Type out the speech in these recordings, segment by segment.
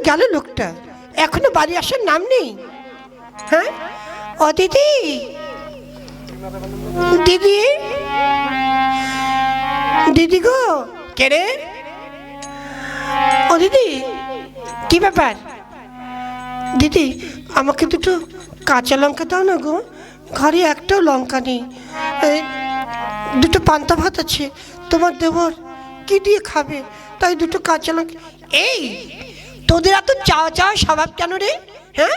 কোথায় গেল লোকটা। এখনও বাড়ি আসার নাম নেই। হ্যাঁ? ও দিদি। দিদি? দিদি গো। কে রে? ও দিদি, কি ব্যাপার? দিদি, আমাকে দুটো কাঁচা লঙ্কা দাও না গো। ঘরে একটাও লঙ্কা নেই। দুটো পান্তা ভাত আছে। তোমার দেবর কি দিয়ে খাবে? তাই দুটো কাঁচা লঙ্কা এই তোদের এত চাওয়া চাওয়া স্বভাব কেন রে? হ্যাঁ?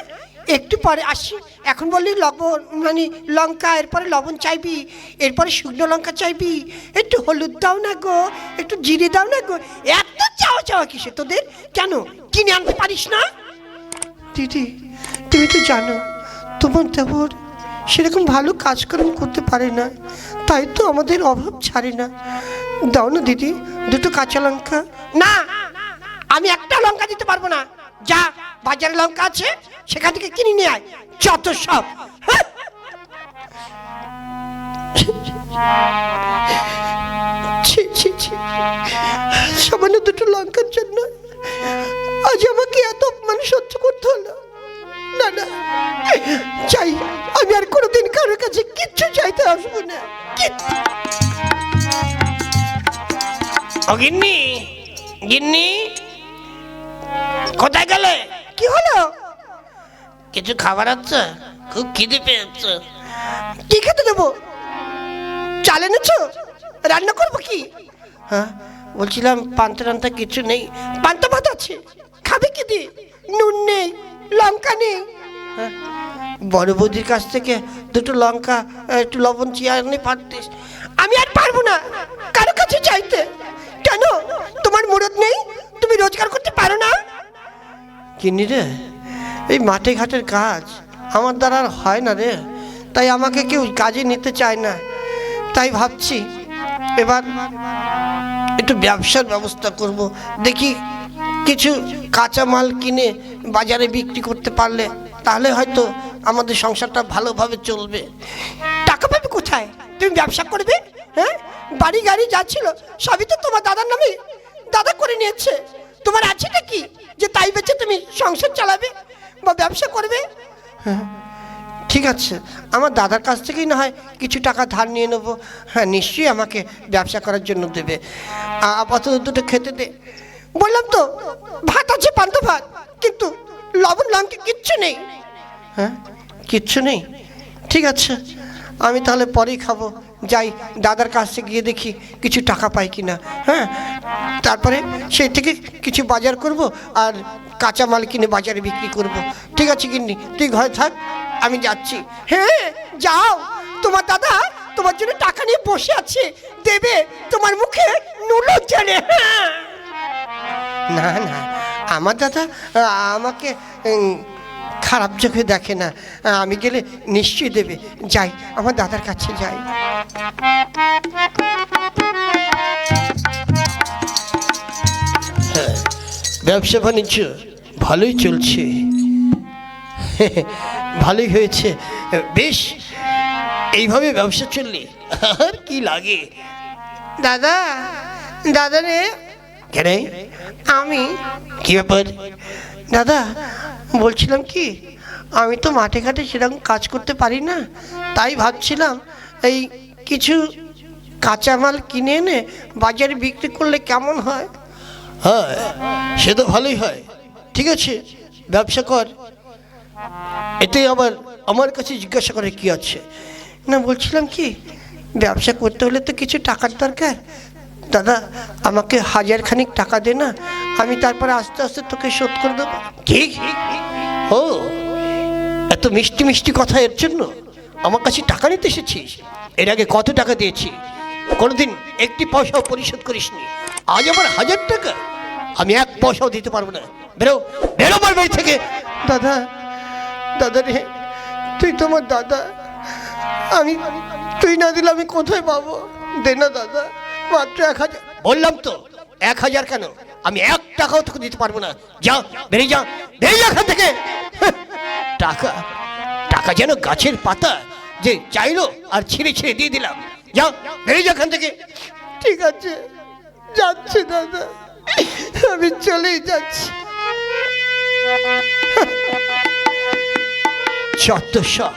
একটু পরে আসি। এখন বললি লবণ মানে লঙ্কা, এরপরে লবণ চাইবি, এরপরে শুকনো লঙ্কা চাইবি। একটু হলুদ দাও না গো, একটু জিরে দাও না গো। এত চাওয়া চাওয়া কিসে তোদের? কেন? কিনে আনতে পারিস না? দিদি, তুমি তো জানো, তোমার দেবর সেরকম ভালো কাজকর্ম করতে পারে না। তাই তো আমাদের অভাব ছাড়ে না। দাও না দিদি, দুটো কাঁচা লঙ্কা। না আমি একটা লঙ্কা দিতে পারব না। যা বাজারে লঙ্কা আছে, সেখান থেকে কিনে নিয়ে আয়। যত সব। সামান্য দুটো লঙ্কার জন্য আজ আমাকে এত অপমান সহ্য করতে হলো। না না। চাই আমি আর কোনোদিন কারোর কাছে কিচ্ছু চাইতে আসব না। গিন্নি গিন্নি। কোথায় গেলে? কি হলো? কিছু খাবার আছে খুব খিদে পেয়েছে। কি খেতে দেবো? চাল এনেছো? রান্না করব কি? হ্যাঁ বলছিলাম পান্তা টান্তা কিছু নেই। পান্তা ভাত আছে। খাবে কি দি নুন নেই লঙ্কা নেই। হ্যাঁ, বড় বৌদির কাছ থেকে দুটো লঙ্কা একটু লবণ চিয়া এনে পারতিস। আমি আর পারব না। কারও কাছে চাইতে কেন? তোমার মুরত নেই? তুমি রোজগার করতে পারো না? কিনি রে। এই মাঠে ঘাটের কাজ আমার দ্বারা আর হয় না রে। তাই আমাকে কেউ কাজে নিতে চায় না। তাই ভাবছি এবার একটু ব্যবসার ব্যবস্থা করব। দেখি কিছু কাঁচা মাল কিনে বাজারে বিক্রি করতে পারলে তাহলে হয়তো আমাদের সংসারটা ভালোভাবে চলবে। টাকা পাবে কোথায়? তুমি ব্যবসা করবে? হ্যাঁ? বাড়ি গাড়ি যাচ্ছিল সবই তো তোমার দাদার নামে। দাদা করে নিয়েছে। তোমার আছে নাকি? যে তাই বেচে তুমি সংসার চালাবে বা ব্যবসা করবে? হ্যাঁ ঠিক আছে। আমার দাদার কাছ থেকেই না হয় কিছু টাকা ধার নিয়ে নেব। হ্যাঁ নিশ্চয়ই আমাকে ব্যবসা করার জন্য দেবে। আপাতত দুটো খেতে দে। বললাম তো, ভাত আছে, পান্ত ভাত, কিন্তু লবণ, লঙ্কা কিচ্ছু নেই। হ্যাঁ কিচ্ছু নেই? ঠিক আছে, আমি তাহলে পরেই খাব। যাই, দাদার কাছে গিয়ে দেখি কিছু টাকা পাই কিনা। হ্যাঁ তারপরে সেই থেকে কিছু বাজার করব আর কাঁচা মাল কিনে বাজারে বিক্রি করব। ঠিক আছে কিন্নি তুই ঘরে থাক, আমি যাচ্ছি। হ্যাঁ যাও। তোমার দাদা তোমার জন্য টাকা নিয়ে বসে আছে। দেবে তোমার মুখে নুলো জানে হ্যাঁ। না না, আমার দাদা আমাকে খারাপ চোখে দেখে না। আমি গেলে নিশ্চয়ই দেবে। যাই আমার দাদার কাছে যাই। ব্যবসা বাণিজ্য ভালোই চলছে। ভালোই হয়েছে। বেশ এইভাবে ব্যবসা চললে আর কি লাগে? দাদা দাদা রে। কেন? আমি কি ব্যাপার? দাদা বলছিলাম কি আমি তো মাঠে ঘাটে সেরকম কাজ করতে পারি না তাই ভাবছিলাম এই কিছু কাঁচামাল কিনে এনে বাজারে বিক্রি করলে কেমন হয়? হ্যাঁ সে তো ভালোই হয়। ঠিক আছে ব্যবসা কর। এতে আবার আমার কাছে জিজ্ঞাসা করে কি আছে? না বলছিলাম কি ব্যবসা করতে হলে তো কিছু টাকার দরকার দাদা আমাকে হাজার খানিক টাকা দে না আমি তারপরে আস্তে আস্তে তোকে শোধ করে দেবো। কি? ও এত মিষ্টি মিষ্টি কথা এর জন্য? আমার কাছে টাকা নিতে এসেছিস? এর আগে কত টাকা দিয়েছি? কোনোদিন একটি পয়সাও পরিশোধ করিসনি। আজ আমার হাজার টাকা। আমি এক পয়সাও দিতে পারব না। বেরো বেরো আমার বাড়ি থেকে। দাদা দাদা রে তুই তোমার দাদা। আমি তুই না দিলে আমি কোথায় পাবো? দে না দাদা। মাত্র এক হাজার। বললাম তো, এক হাজার কেন? আমি এক টাকাও তোকে দিতে পারব না। যা, বেরিয়ে যা বেরিয়ে যা এখান থেকে। টাকা টাকা যেন গাছের পাতা যে চাইলো আর ছিঁড়ে ছিঁড়ে দিয়ে দিলাম। যা, বেরিয়ে যা এখান থেকে। ঠিক আছে, যাচ্ছি দাদা। আমি চলেই যাচ্ছি। সব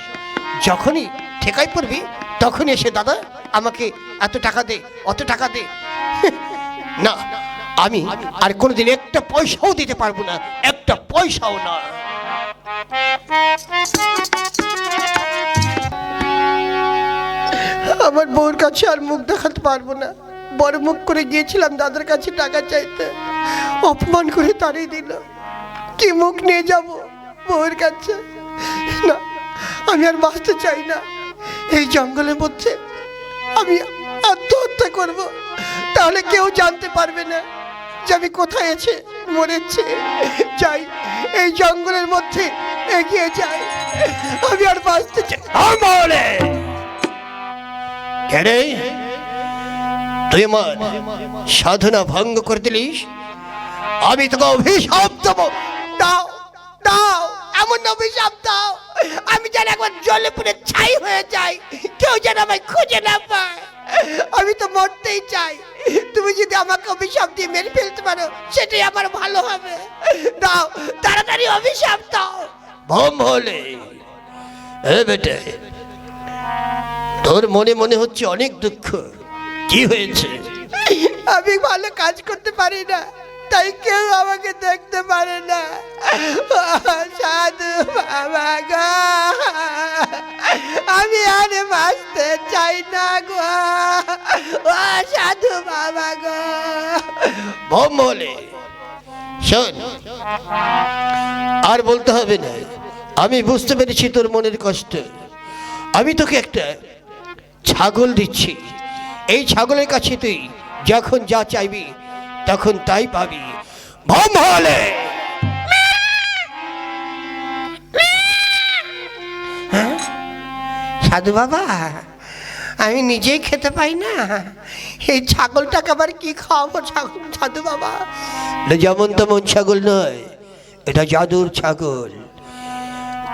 যখনই ঠেকাই পড়বি, তখনই এসে দাদা আমাকে এত টাকা দে, অত টাকা দে। না, আমি আর কোনোদিন একটা পয়সাও দিতে পারব না, একটা পয়সাও না। আমার বউর কাছে আর মুখ দেখাতে পারব না। বড় মুখ করে গিয়েছিলাম দাদার কাছে টাকা চাইতে। অপমান করে তাড়িয়ে দিল। কি মুখ নিয়ে যাব বউয়ের কাছে? না, আমি আর বাঁচতে চাই না। এই জঙ্গলের মধ্যে আমি আত্মহত্যা করব। তাহলে কেউ জানতে পারবে না যে আমি কোথায় আছে মরেছে। যাই এই জঙ্গলের মধ্যে এগিয়ে যাই। আমি আর বাঁচতে চাই তুই আমার সাধনা ভঙ্গ করে দিলিস? আমি তোকে অভিশাপ দেবো। দাও দাও। এমন অভিশাপ দাও আমি যেন একবার জলে পুরে ছাই হয়ে যাই কেউ যেন আমায় খুঁজে না পায়। আমি তো মরতেই চাই। তুমি যদি আমাকে অভিশাপ দিয়ে মেরে ফেলতে পারো সেটাই আমার ভালো হবে। দাও তাড়াতাড়ি অভিশাপ দাও। ভম হলে। এ বেটে তোর মনে মনে হচ্ছে অনেক দুঃখ। কি হয়েছে? আমি ভালো কাজ করতে পারি না। তাই কেউ আমাকে দেখতে পারে না। সাধু বাবা গো, আমি আর বাঁচতে চাই না গো। ও সাধু বাবা গো। বোম বলে শোন, আর বলতে হবে না। আমি বুঝতে পেরেছি তোর মনের কষ্ট। আমি তোকে একটা ছাগল দিচ্ছি। এই ছাগলের কাছে তুই যখন যা চাইবি তখন তাই পাবি ভম হলে। হ্যাঁ? সাধু বাবা, আমি নিজেই খেতে পাই না। এই ছাগলটাকে আবার কি খাওয়াবো ছাগল, সাধু বাবা? এটা যেমন তেমন ছাগল নয়, এটা জাদুর ছাগল।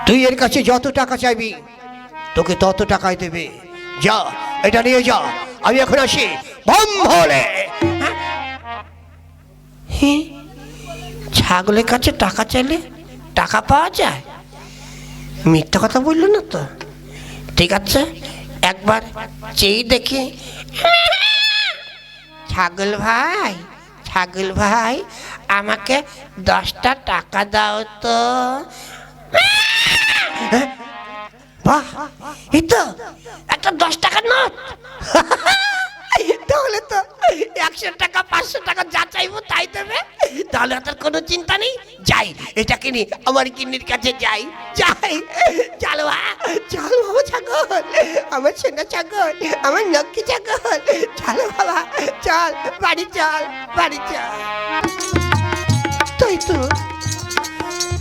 তুই এর কাছে যত টাকা চাইবি, তোকে তত টাকায় দেবে। যা, এটা নিয়ে যা। আমি এখন আসি বম ভোলে ছাগলের কাছে টাকা চাইলে টাকা পাওয়া যায়? মিথ্যা কথা বলল না তো? ঠিক আছে, একবার চেয়ে দেখি। ছাগল ভাই ছাগল ভাই, আমাকে দশটা টাকা দাও তো। বাহ, এই তো, একটা দশ টাকার নোট। তাহলে তো একশো টাকা, পাঁচশো টাকা যা চাইব তাই দেবে। তাহলে তার কোনো চিন্তা নেই, যাই। এটাকে নিয়ে আমার কিন্নির কাছে যাই। যাই। চলো চলো বাবা ছাগল। আমার সোনা ছাগল, আমার লক্ষ্মী ছাগল। চলো বাবা, চল, বাড়ি চল বাড়ি চল। তাই তো,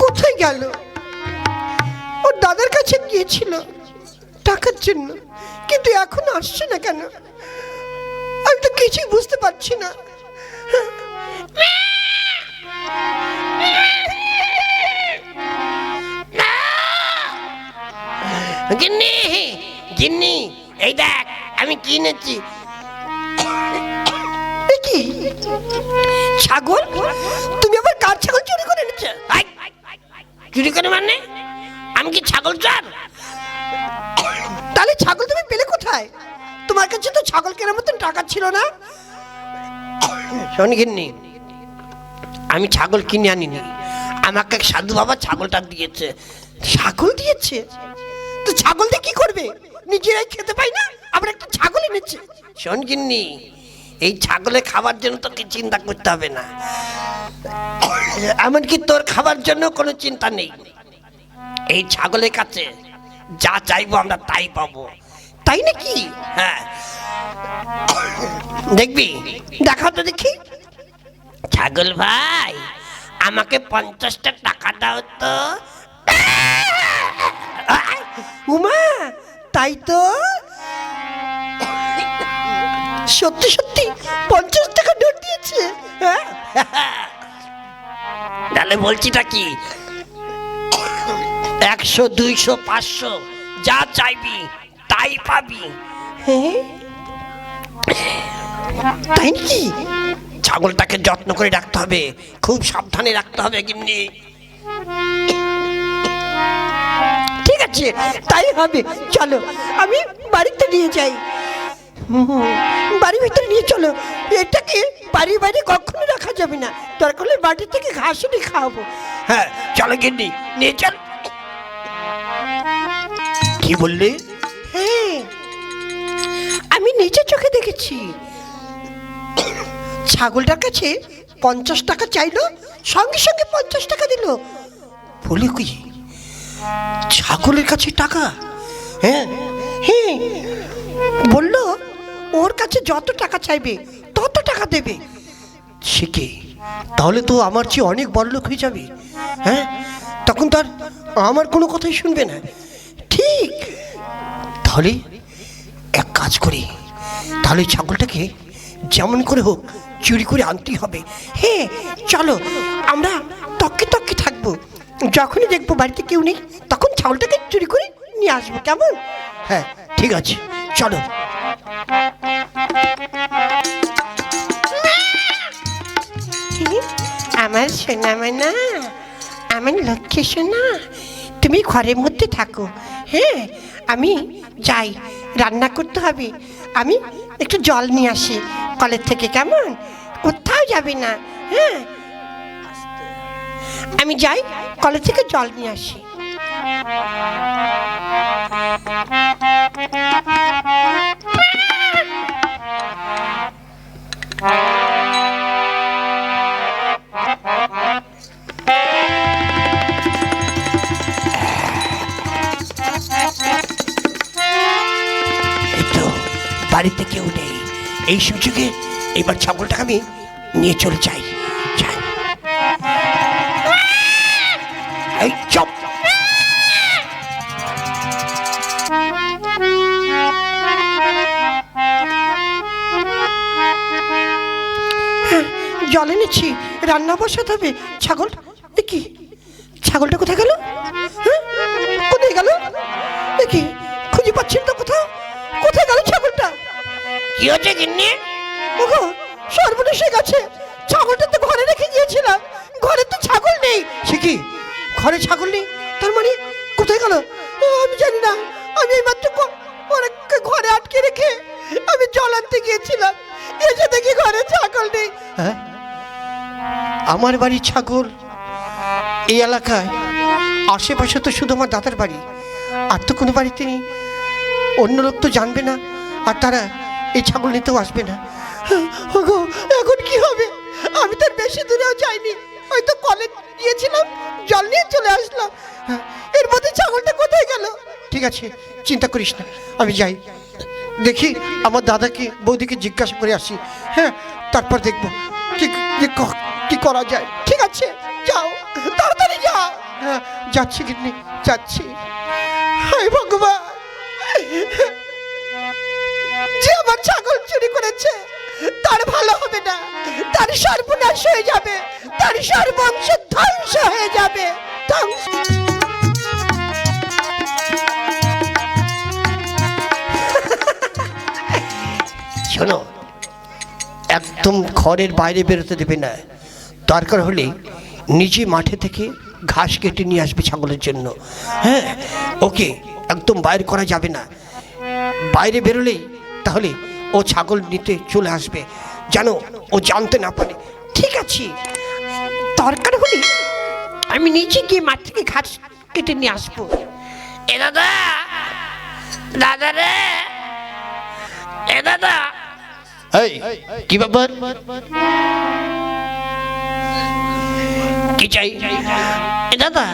কোথায় গেল? ওর দাদার কাছে গিয়েছিল টাকার জন্য, কিন্তু এখন আসছে না কেন? কিছুই বুঝতে পারছি না। গিন্নি গিন্নি এই দেখ আমি কিনেছি। কি? ছাগল? তুমি আবার কার ছাগল চুরি করে এনেছো? চুরি করে মানে? আমি কি ছাগল চার? তাহলে ছাগল তুমি পেলে কোথায়? তোমার কাছে তো ছাগল কেনার মতন টাকা ছিল না? শোন গিন্নি, আমি ছাগল কিনে আনিনি। আমাকে সাধু বাবা ছাগলটা দিয়েছে। ছাগল দিয়েছে? তো ছাগল দিয়ে কি করবে? নিজেরাই খেতে পাই না? আবার একটা ছাগল এনেছে। শোন গিন্নি, এই ছাগলের খাবার জন্য তোকে চিন্তা করতে হবে না। এমনকি তোর খাবার জন্য কোনো চিন্তা নেই। এই ছাগলের কাছে যা চাইব আমরা তাই পাবো। তাই নাকি? হ্যাঁ। দেখবি দেখাও তো দেখি। ছাগল ভাই আমাকে পঞ্চাশটা টাকা দাও তো। উমা তাই তো। সত্যি সত্যি পঞ্চাশ টাকা নোট দিয়েছে। হ্যাঁ? তাহলে বলছিটা কি? একশো দুইশো পাঁচশো যা চাইবি। তাই পাবি। হ্যাঁ? তাই নাকি? ছাগলটাকে যত্ন করে রাখতে হবে। খুব সাবধানে রাখতে হবে গিন্নি। আছে তাই হবে। চলো আমি বাড়িতে নিয়ে যাই। বাড়ির ভিতরে নিয়ে চলো। এটাকে বাড়ির বাইরে কখনো রাখা যাবে না। দরকার হলে বাড়ি থেকে ঘাস এনে খাওয়াবো। হ্যাঁ চলো গিন্নি নিয়ে চল। কি বললে? হ্যাঁ আমি নিজে চোখে দেখেছি। ছাগলটার কাছে পঞ্চাশ টাকা চাইলো, সঙ্গে সঙ্গে পঞ্চাশ টাকা দিল। বলে কি ছাগলের কাছে টাকা? হ্যাঁ হ্যাঁ। বলল, ওর কাছে যত টাকা চাইবে, তত টাকা দেবে। সে তাহলে তো আমার চেয়ে অনেক বড় লোক হয়ে যাবে। হ্যাঁ তখন তার আমার কোনো কথাই শুনবে না। তাহলে এক কাজ করি। তাহলে ছাগলটাকে যেমন করে হোক চুরি করে আনতেই হবে। হ্যাঁ চলো, আমরা তককে তককে থাকব। যখনই দেখব বাড়িতে কেউ নেই, তখন ছাগলটাকে চুরি করে নিয়ে আসব, কেমন? হ্যাঁ ঠিক আছে, চলো। আমার সোনা মানা আমার লক্ষ্মী সোনা, তুমি ঘরের মধ্যে থাকো হ্যাঁ? আমি যাই, রান্না করতে হবে। আমি একটু জল নিয়ে আসি। কলের থেকে কেমন? কোথাও যাবে না হ্যাঁ? আমি যাই, কলের থেকে জল নিয়ে আসি। এই বাড়িতে কেউ নেই। এই সুযোগে এবার ছাগলটাকে আমি নিয়ে চলে যাই। এনেছি রান্না বসাতে হবে। ছাগল? কি? ছাগলটা কোথায় গেল? হ্যাঁ? কোথায় গেল? কি? খুঁজে পাচ্ছি না কোথাও? কোথায় গেল ছাগলটা কি হচ্ছে গিন্নি? ওগো সর্বনাশ হয়ে গেছে। ছাগলটা তো ঘরে রেখে গিয়েছিলাম। ঘরে তো ছাগল নেই। সে কি? ঘরে ছাগল নেই? তার মানে কোথায় গেল? ও, আমি জানি না। আমি এই মাত্র অনেককে ঘরে আটকে রেখে আমি জল আনতে গিয়েছিলাম। এসে দেখি ঘরে ছাগল নেই। হ্যাঁ? আমার বাড়ির ছাগল। এই এলাকায় আশেপাশে তো শুধু আমার দাদার বাড়ি। আর তো কোনো বাড়িতে নেই। অন্য লোক তো জানবে না। আর তারা এই ছাগল নিতেও আসবে না। ওগো, এখন কি হবে? আমি তো বেশি দূরেও যাইনি। হয়তো কলে গিয়েছিলাম, জল নিয়ে চলে আসলাম। এর মধ্যে ছাগলটা কোথায় গেল? ঠিক আছে, চিন্তা করিস না, আমি যাই। দেখি আমার দাদাকে, বৌদিকে জিজ্ঞাসা করে আসি। হ্যাঁ তারপর দেখব কি করা যায়। ঠিক আছে, যাও, তাড়াতাড়ি যাও হ্যাঁ যাচ্ছি কিডনি যাচ্ছি। হায় ভগবান! যে আমার ছাগল চুরি করেছে, তার ভালো হবে না। তার সর্বনাশ হয়ে যাবে। তার সর্বংশ ধ্বংস হয়ে যাবে। ধ্বংস। শোনো, একদম ঘরের বাইরে বেরোতে দেবে না। দরকার হলে নিজে মাঠে থেকে ঘাস কেটে নিয়ে আসবে ছাগলের জন্য। হ্যাঁ ওকে, একদম বাইরে করা যাবে না। বাইরে বেরোলেই তাহলে ও ছাগল নিতে চলে আসবে। জানো ও জানতে না পারে। ঠিক আছে দরকার হলে আমি নিচে গিয়ে মাঠ থেকে ঘাস কেটে নিয়ে আসব। এ দাদা দাদা রে এ দাদা। এই কি ব্যাপার? কি চাই? এ দাদা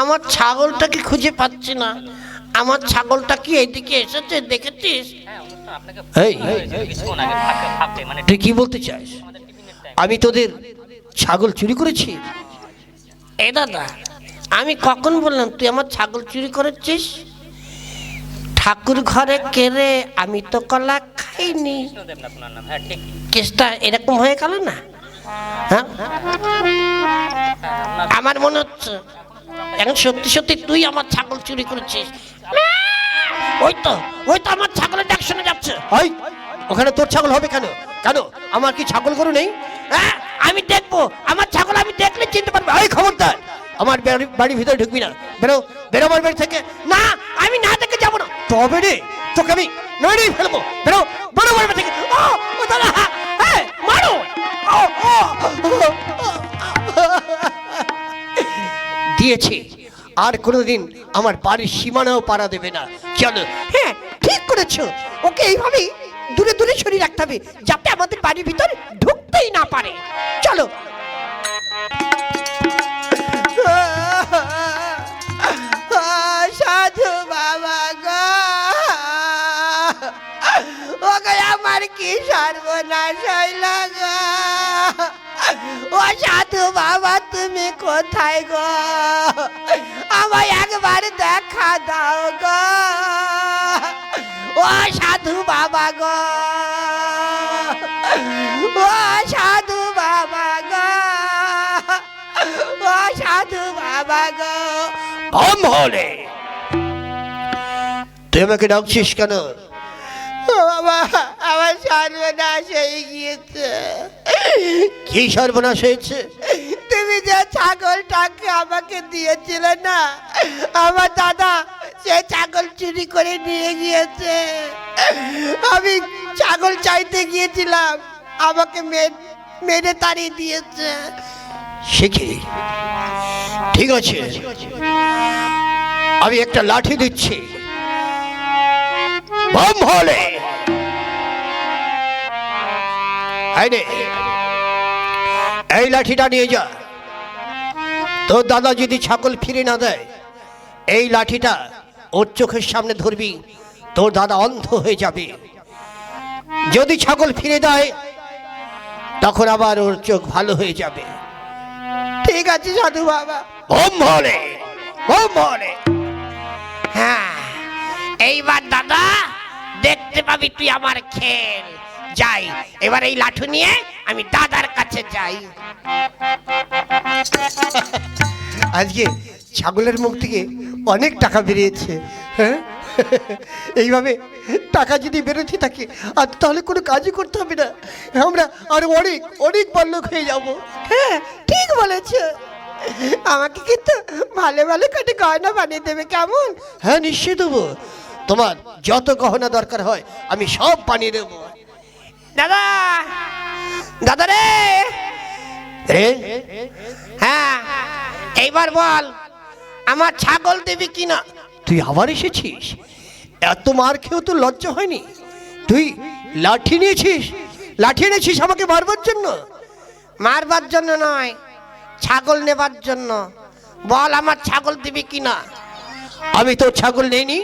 আমার ছাগলটাকে খুঁজে পাচ্ছি না। আমার ছাগলটা কি এইদিকে এসেছে দেখেছিস? এই মানে তুই কি বলতে চাস আমি তোদের ছাগল চুরি করেছি এ দাদা আমি কখন বললাম তুই আমার ছাগল চুরি করেছিস ঠাকুর ঘরে কেড়ে আমি তো কলা খাইনি হ্যাঁ কেসটা এরকম হয়ে গেল না হ্যাঁ আমার মনে হচ্ছে এখন সত্যি সত্যি তুই আমার ছাগল চুরি করেছিস ওই তো ওই তো আমার ছাগলের ডাক শুনে যাচ্ছে। ওই ওখানে তোর ছাগল হবে কেন? কেন? আমার কি ছাগল গরু নেই? হ্যাঁ আমি দেখব আমার ছাগল আমি দেখলে চিনতে পারব। এই খবরদার আমার বাড়ির ভিতরে ঢুকবি না। বেরো বেরো আমার বাড়ি থেকে। না আমি না দেখে যাব না। তবে রে তোকে আমি ফেলব। বেরো বেরো আমার বাড়ি থেকে। ও ও দাদা হ্যাঁ মারো। ও। দিয়েছে। আর কোনোদিন আমার বাড়ির সীমানাও পাড়া দেবে না। চলো হ্যাঁ ঠিক করেছ। ওকে এইভাবেই দূরে দূরে সরিয়ে রাখতে হবে যাতে আমাদের বাড়ির ভিতর ঢুকতেই না পারে। চলো। সাধু বাবা গো। ওকে আমার কি সর্বনাশ হইল গো? ও সাধু বাবা তুমি কোথায় গো? আমায় একবার দেখা দাও গো। ও সাধু বাবা গো। ও সাধু বাবা গো। ও সাধু বাবা গো। কম হলে তুই আমাকে ডাকছিস কেন? বাবা আমার সর্বনাশ হয়ে গিয়েছে। কি সর্বনাশ হয়েছে? তুমি যে ছাগলটাকে আমাকে দিয়েছিলে না আমার দাদা সে ছাগল চুরি করে নিয়ে গিয়েছে। আমি ছাগল চাইতে গিয়েছিলাম আমাকে মেরে তাড়িয়ে দিয়েছে। শিখি ঠিক আছে। আমি একটা লাঠি দিচ্ছি। বম হলে এই লাঠিটা নিয়ে যা। তোর দাদা যদি ছাগল ফিরে না দেয়, এই লাঠিটা ওর চোখের সামনে ধরবি, তোর দাদা অন্ধ হয়ে যাবে। যদি ছাগল ফিরে দেয়, তখন আবার ওর চোখ ভালো হয়ে যাবে। ঠিক আছে, সাধু বাবা। বোম ভরে হ্যাঁ এইবার দাদা, দেখতে পাবি তুই আমার খেল। যাই। এবার এই লাঠু নিয়ে আমি দাদার কাছে যাই। আজকে ছাগলের মুখ থেকে অনেক টাকা বেরিয়েছে হ্যাঁ? এইভাবে টাকা যদি বেরোতে থাকে, আর তাহলে কোনো কাজই করতে হবে না। আমরা আরও অনেক অনেক বড়লোক হয়ে যাব। হ্যাঁ ঠিক বলেছে। আমাকে কিন্তু ভালো ভালো কাটে গয়না বানিয়ে দেবে, কেমন? হ্যাঁ নিশ্চয় দেবো। তোমার যত গহনা দরকার হয়, আমি সব বানিয়ে দেবো। দাদা! দাদা রে! হ্যাঁ এইবার বল আমার ছাগল দেবি কিনা? তুই আবার এসেছিস? এত মার খেয়েও তো লজ্জা হয়নি? তুই লাঠি নিয়েছিস? লাঠি এনেছিস আমাকে মারবার জন্য? মারবার জন্য নয় ছাগল নেবার জন্য। বল আমার ছাগল দিবি কিনা? আমি তোর ছাগল নেইনি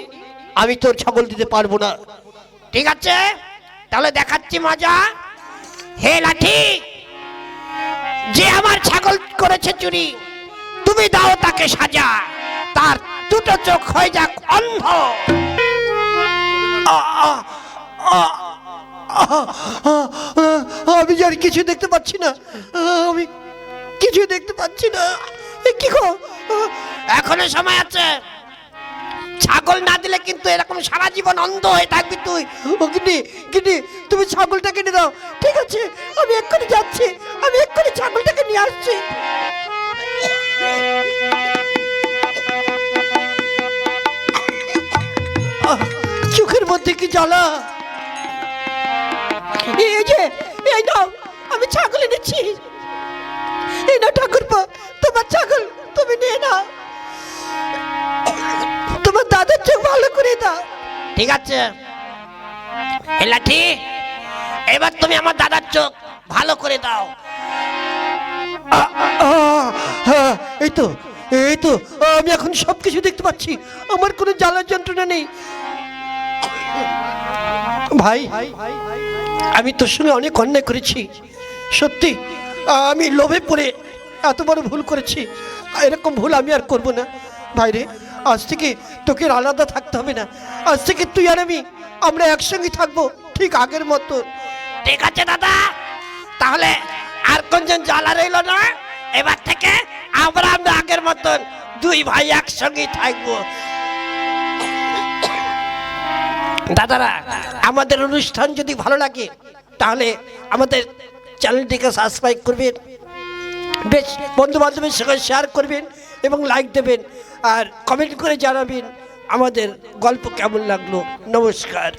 আমি তোর ছাগল দিতে পারব না। ঠিক আছে? তাহলে দেখাচ্ছি মজা। হে লাঠি যে আমার ছাগল করেছে চুরি তুমি দাও তাকে সাজা। তার দুটো চোখ হয়ে যাক অন্ধ। আমি আর কিছু দেখতে পাচ্ছি না। আমি কিছু দেখতে পাচ্ছি না। কি গো? এখনও সময় আছে। ছাগল না দিলে কিন্তু এরকম সারা জীবন অন্ধ হয়ে থাকবি তুই। ও গিন্নি গিন্নি, তুমি ছাগলটা কিনে দাও। ঠিক আছে, আমি এক্ষুনি যাচ্ছি। আমি এক্ষুনি ছাগলটাকে নিয়ে আসছি। চোখের মধ্যে কি জ্বালা? এই যে, এই নাও, আমি ছাগল এনেছি। এই নাও ঠাকুরপো, তোমার ছাগল তুমি নিয়ে নাও। তোমার দাদার চোখ ভালো করে দাও। ঠিক আছে। লাঠি এবার তুমি আমার দাদার চোখ ভালো করে দাও। এই তো এই তো আমি এখন সবকিছু দেখতে পাচ্ছি। আমার কোনো জ্বালার যন্ত্রণা নেই। ভাই আমি তোর সঙ্গে অনেক অন্যায় করেছি। সত্যি আমি লোভে পড়ে এত বড় ভুল করেছি। এরকম ভুল আমি আর করব না। ভাইরে আজ থেকে তোকে আলাদা থাকতে হবে না। আজ থেকে তুই আর আমি, আমরা একসঙ্গে থাকব ঠিক আগের মতো। ঠিক আছে, দাদা। তাহলে আর কোনজন জ্বালা রইল না? এবার থেকে আমরা আমরা আগের মতন দুই ভাই একসঙ্গে থাকব। দাদারা, আমাদের অনুষ্ঠান যদি ভালো লাগে, তাহলে আমাদের চ্যানেলটিকে সাবস্ক্রাইব করবেন। বেশ বন্ধু বান্ধবের সঙ্গে শেয়ার করবেন। এবং লাইক দেবেন আর কমেন্ট করে জানাবেন আমাদের গল্প কেমন লাগল। নমস্কার।